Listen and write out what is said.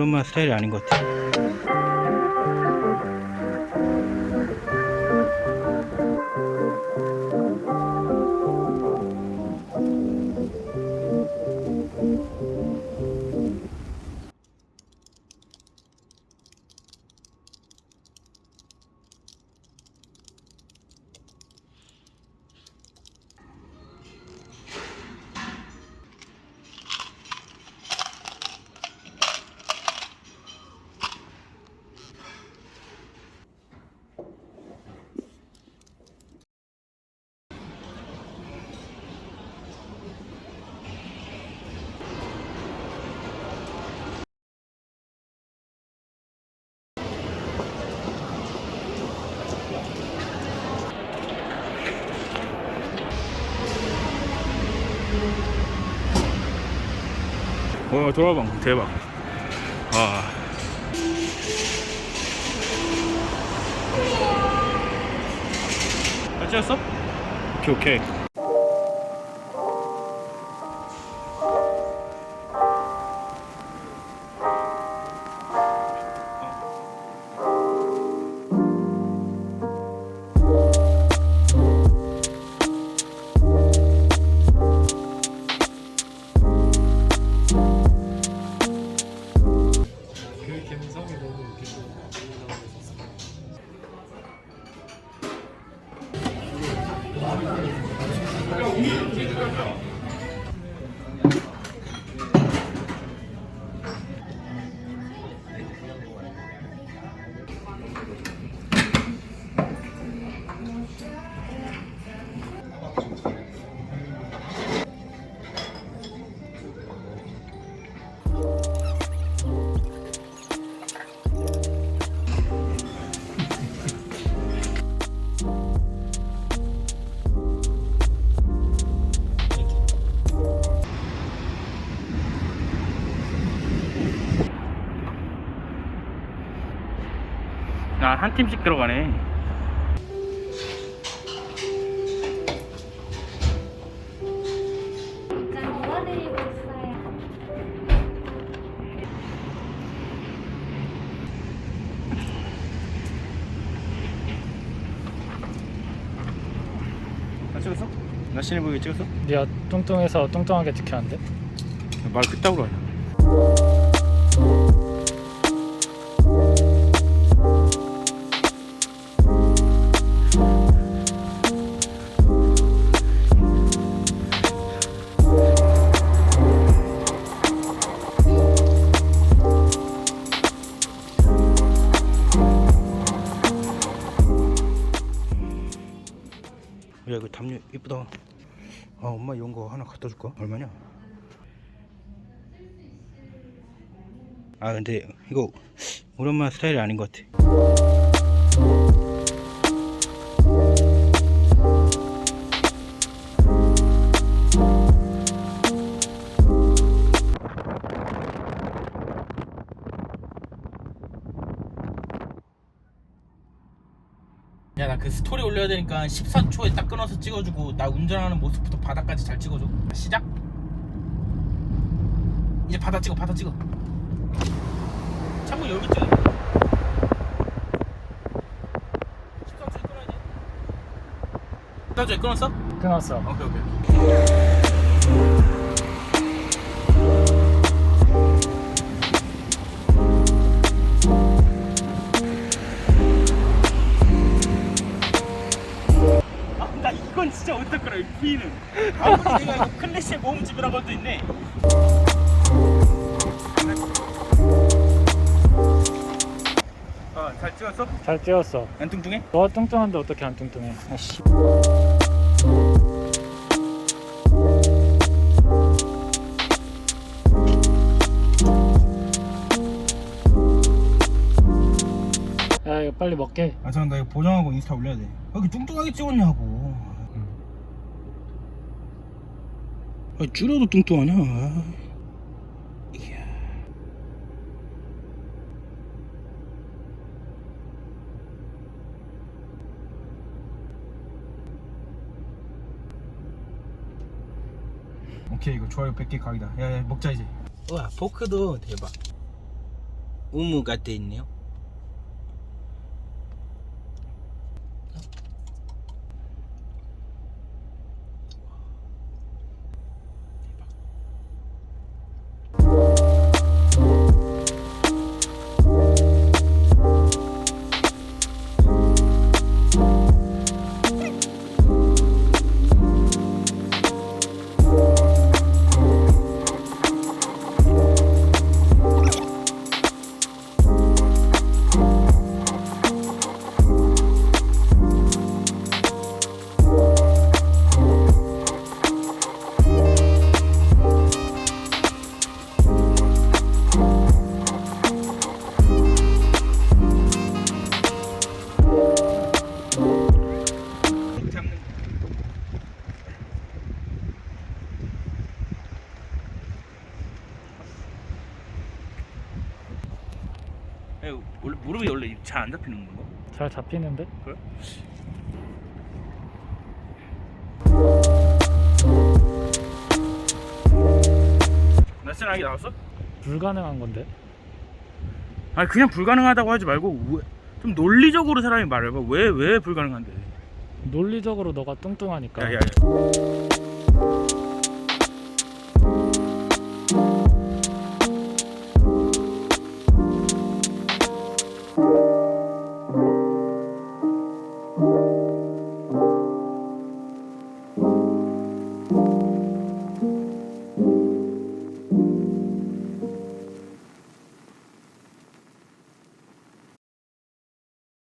엄마 스타일이 아닌 것 같아. 와 돌아봐 대박. 아. 잘 찍었어? 오케이 오케이. help you. 아 한 팀씩 들어가네. 나 찍었어? 나 신해보게 찍었어? 네가 뚱뚱해서 뚱뚱하게 찍혔는데 말 그따구로 하냐? 야 이거 담요 이쁘다 아 엄마 이런 거 하나 갖다 줄까? 얼마냐? 아 근데 이거 우리 엄마 스타일이 아닌 것 같아 야 나 그 스토리 올려야 되니까 14초에 딱 끊어서 찍어주고 나 운전하는 모습부터 바닥까지 잘 찍어줘. 시작. 이제 바다 찍어 바다 찍어. 참고 여기 찍어 13초에 끊어야 돼. 14초에 끊었어? 끊었어. 오케이 오케이 이거 클래시의 모음집이란 것도 있네. 어, 잘 찍었어? 잘 찍었어 안 뚱뚱해? 너 뚱뚱한데 어떻게 안 뚱뚱해 아씨. 야 이거 빨리 먹게 아, 잠깐 나 이거 보정하고 인스타 올려야 돼. 왜 이렇게 뚱뚱하게 찍었냐고. 아, 줄여도 뚱뚱하냐? 아. 이야. 오케이 이거 좋아요 100개 각이다 야야 먹자 이제 우와 포크도 대박 우무가 돼 있네요. 에 원래 무릎이 원래 잘 안 잡히는 건가? 잘 잡히는데? 그래? 날씬하게 나왔어? 불가능한 건데? 아니 그냥 불가능하다고 하지 말고 왜, 좀 논리적으로 사람이 말해봐 왜 왜 불가능한데 논리적으로 너가 뚱뚱하니까 야야야